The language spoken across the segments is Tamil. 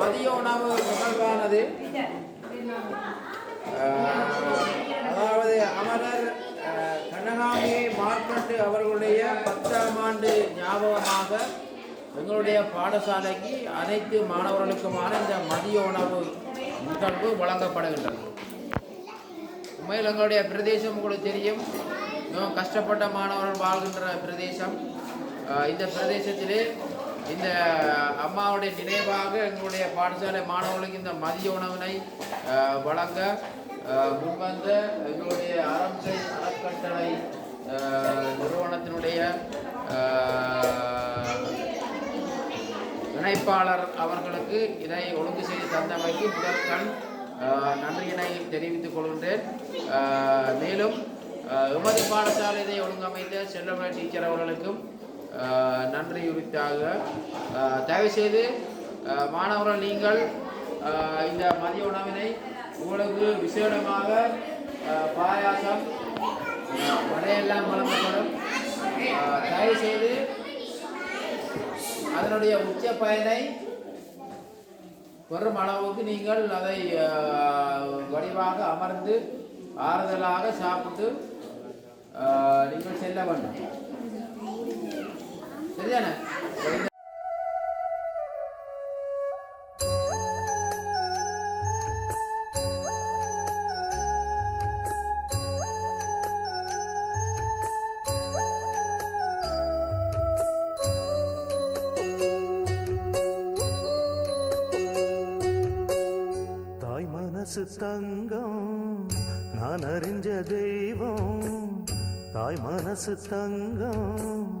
மதிய உணவு நிகழ்வானது அதாவது அமரர் ஆஹ், கண்ணகாமி மார்க்கண்டு அவர்களுடைய பத்தாம் ஆண்டு ஞாபகமாக எங்களுடைய பாடசாலைக்கு அனைத்து மாணவர்களுக்குமான இந்த மதிய உணவு நிகழ்வு வழங்கப்படுகின்றது. உண்மையில் எங்களுடைய பிரதேசம் உங்களுக்கு தெரியும். மிகவும் கஷ்டப்பட்ட மாணவர்கள் வாழ்கின்ற பிரதேசம். இந்த பிரதேசத்திலே இந்த அம்மாவுடைய நினைவாக எங்களுடைய பாடசாலை மாணவர்களுக்கு இந்த மதிய உணவினை வழங்க முன்வந்த எங்களுடைய அரம்பை அறக்கட்டளை நிறுவனத்தினுடைய இணைப்பாளர் அவர்களுக்கு இதை ஒழுங்கு செய்து தந்தமைக்கு முதற்கண் நன்றியினை தெரிவித்துக் கொள்கின்றேன். மேலும் எமது பாடசாலை இதை ஒழுங்கமைத்த செல்லமலை டீச்சர் அவர்களுக்கும் நன்றியுரித்தாக நன்றி உரித்தாக. தயவுசெய்து மாணவர்கள் நீங்கள் இந்த மதிய உணவினை உங்களுக்கு விசேடமாக பாயாசம் வடையெல்லாம் வழங்கப்படும். ஆஹ், தயவுசெய்து அதனுடைய முக்கிய பயனை பெறும் அளவுக்கு நீங்கள் அதை வடிவாக அமர்ந்து ஆறுதலாக சாப்பிட்டு நீங்கள் செல்ல வேண்டும். சரிதானே? மனசு தங்கம் நான் அறிஞ்ச தெய்வம். தாய் மனசு தங்கம்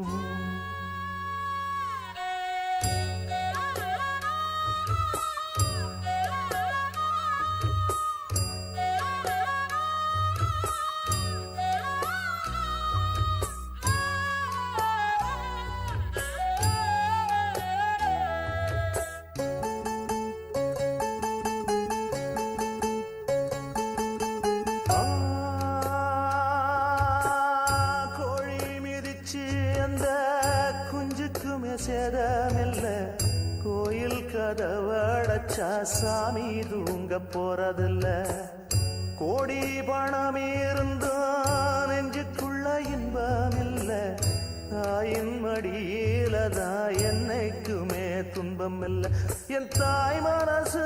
சேதமில்ல. கோயில் கதவடைச்சா சாமி தூங்க போறதில்ல. கோடி பணம் இருந்தும் நெஞ்சுக்குள்ள இன்பம் இல்ல தாயின் மடியில தான் என்னைக்குமே துன்பம் இல்லை என் தாய் மனசு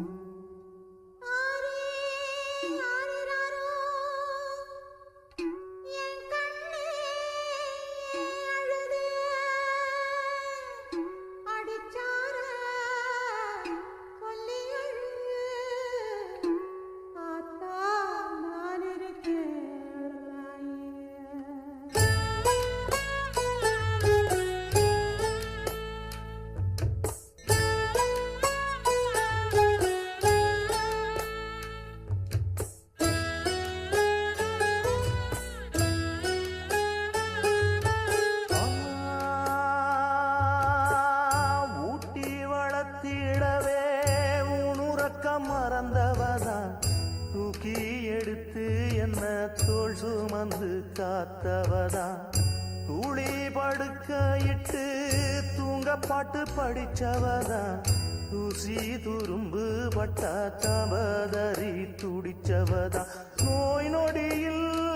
காத்தவதா? துளி தூளி படுக்க இட்டு தூங்க பாட்டு படிச்சவதா? தூசி துரும்பு பட்ட தவதறி துடிச்சவதா? நோய் நொடியில்